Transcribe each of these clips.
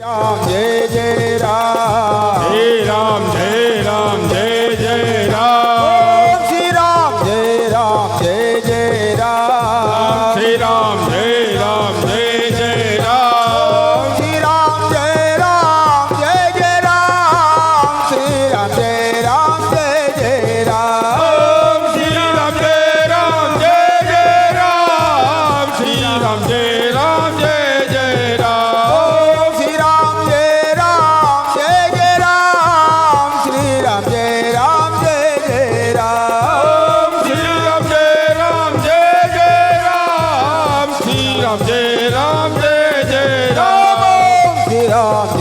શ્યામ જય જય રામ 야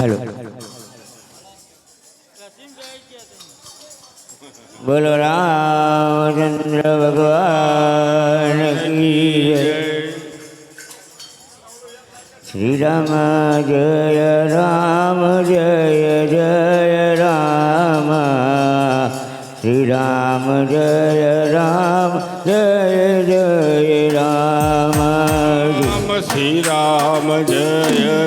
હલો. બોલો રામચંદ્ર ભગવાન કી શ્રી રામ જય રામ, જય જય રામ. શ્રી રામ જય રામ, જય જય રામ. શ્રી રામ જય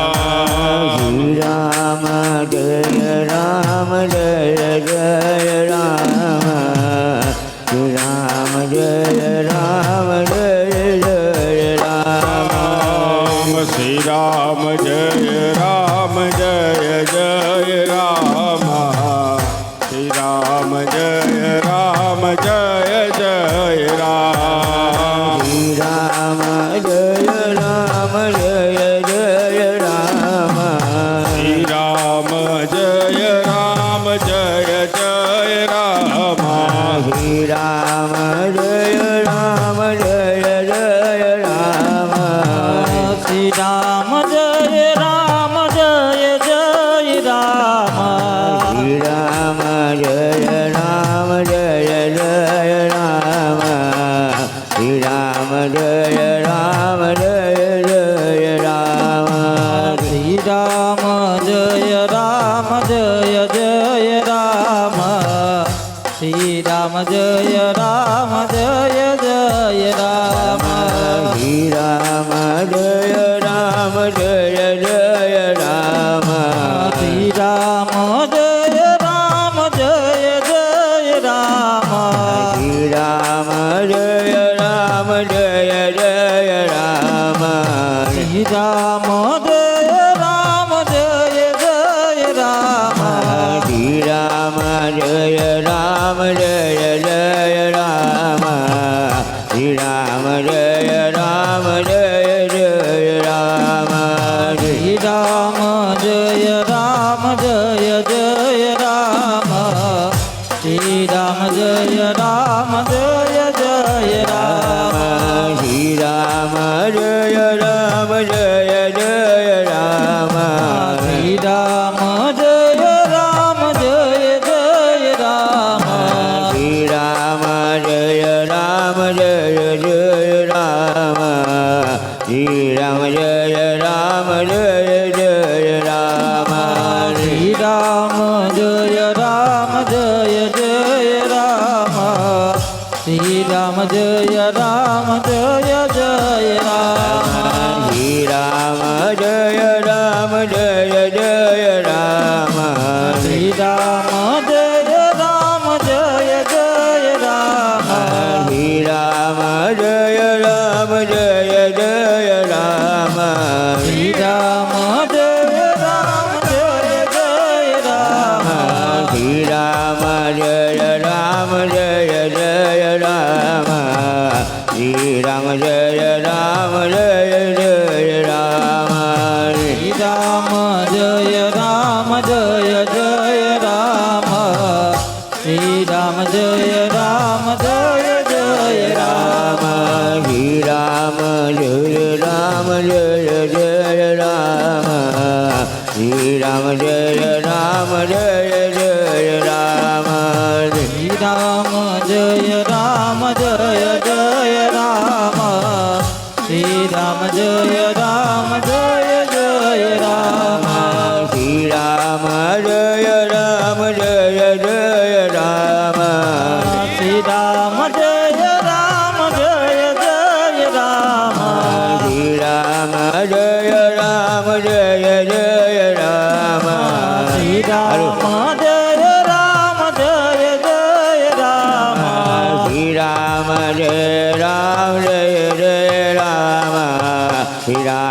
Jaya Rama Jaya Jaya Rama Sri Rama Jaya Rama 虽然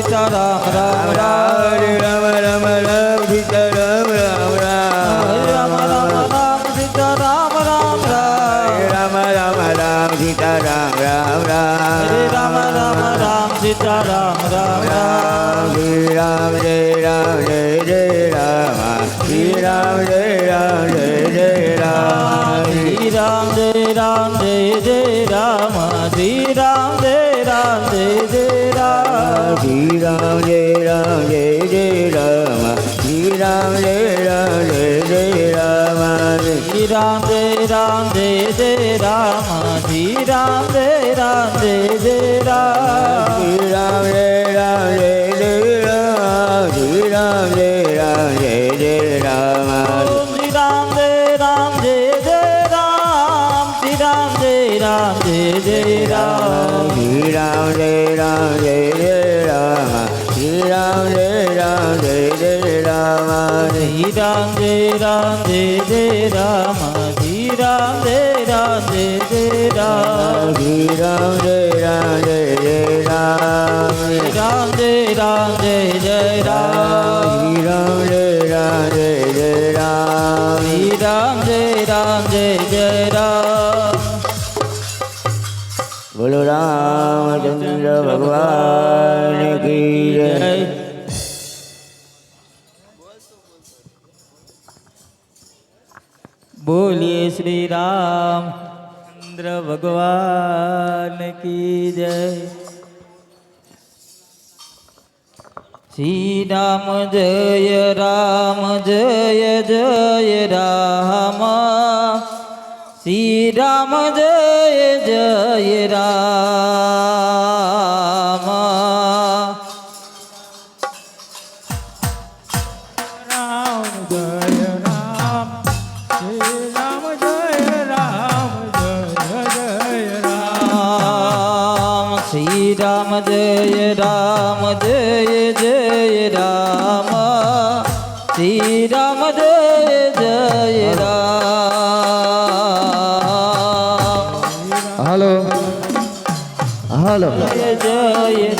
Ram Sita Ram Ram Ram Ram Ram Ram Sita Ram Ram Ram Ram Ram Sita Ram Ram Ram Ram Ram Ram Ram Ram Ram Ram Ram Sita Ram Ram Ram Shri Ram જય રામ જય જય રામ શ્રી રામ જય રામ જય જય રામ શ્રી રામ જય રામ જય જય રામ શ્રી રામ જય રામ જય જય Jai Ram, Jai Ram, Jai Jai Ram, Jai Ram, Jai Ram, Jai Jai Ram, Jai Ram, Jai Ram, Jai Jai Ram, Jai Ram, Jai Ram, Jai Jai Rama, Jai Ram, Jai Ram, Jai Jai Rama, Jai Ram, Jai Ram, Jai Jai Rama, Jai Ram, Jai Ram, Jai Jai Rama, Jai Ram, Jai Ram, Jai Jai Rama, Jai Ram, Jai Ram, Jai Jai Ram જય રામ જય જય રામ શ્રી રામ જય રામ જય જય રામ શ્રી રામ જય રામ જય જય રામ શ્રી રામ જય રામ જય જય રામ શ્રી રામ જય રામ જય જય રામ શ્રી રામ જય રામ જય જય રામ શ્રી રામ જય રામ જય જય રામ બોલો રામચંદ્ર ભગવાન કી જય બોલીએ શ્રી રામ ચંદ્ર ભગવાન કી જય. શ્રી રામ જય રામ, જય જય રામ. શ્રી રામ જય જય રામ. જય રામ હાલો હાલો જય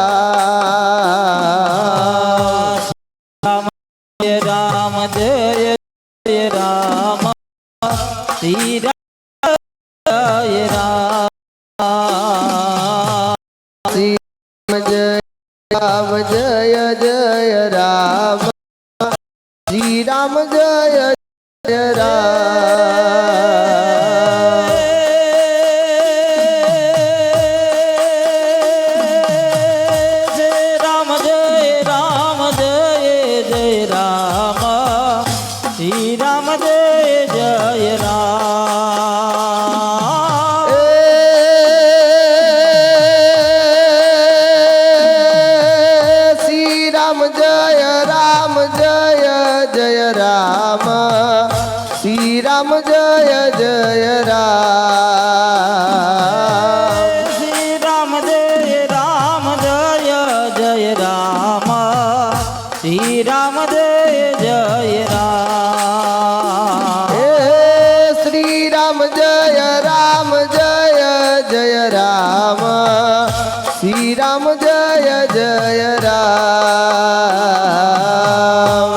જય જય રામ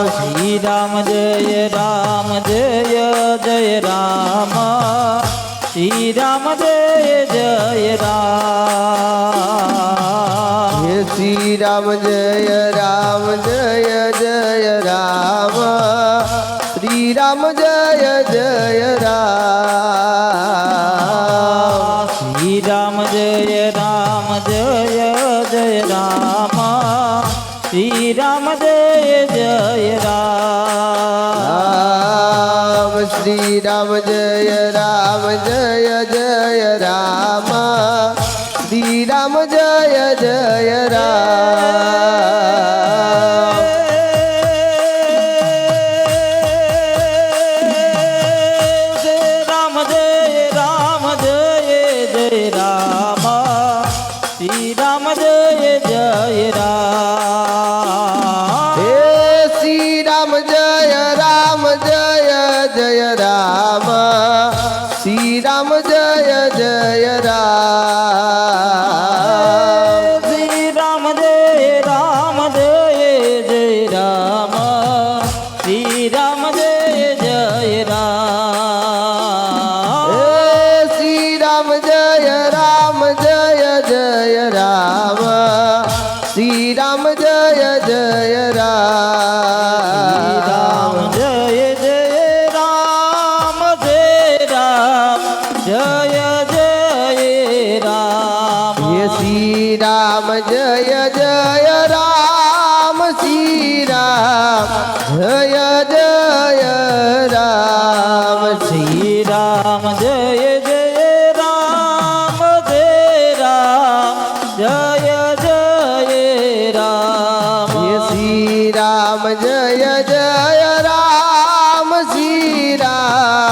શ્રી રામ જય રામ જય જય રામ શ્રી રામ જય જય રામ હે શ્રી રામ જય રામ જય જય રામ શ્રી રામ જય જય રામ જય જય રામ. ધી રામ જય જય રામ.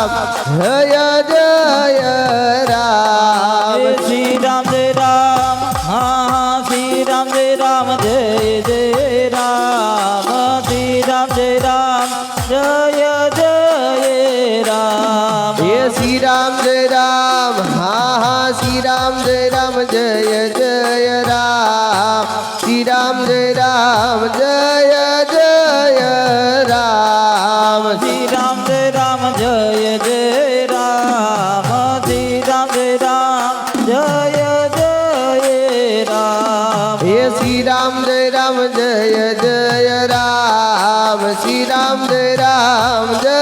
રામ જય જય રામ. શ્રી રામ જય રામ. હા શ્રી રામ જય રામ જય જય રામ. શ્રી રામ જય રામ જય જય રામ. હે શ્રી રામ જય રામ. હા હા શ્રી રામ જય રામ જય જય રામ. શ્રી રામ જય રામ જય શ્રી રામ જય રામ જય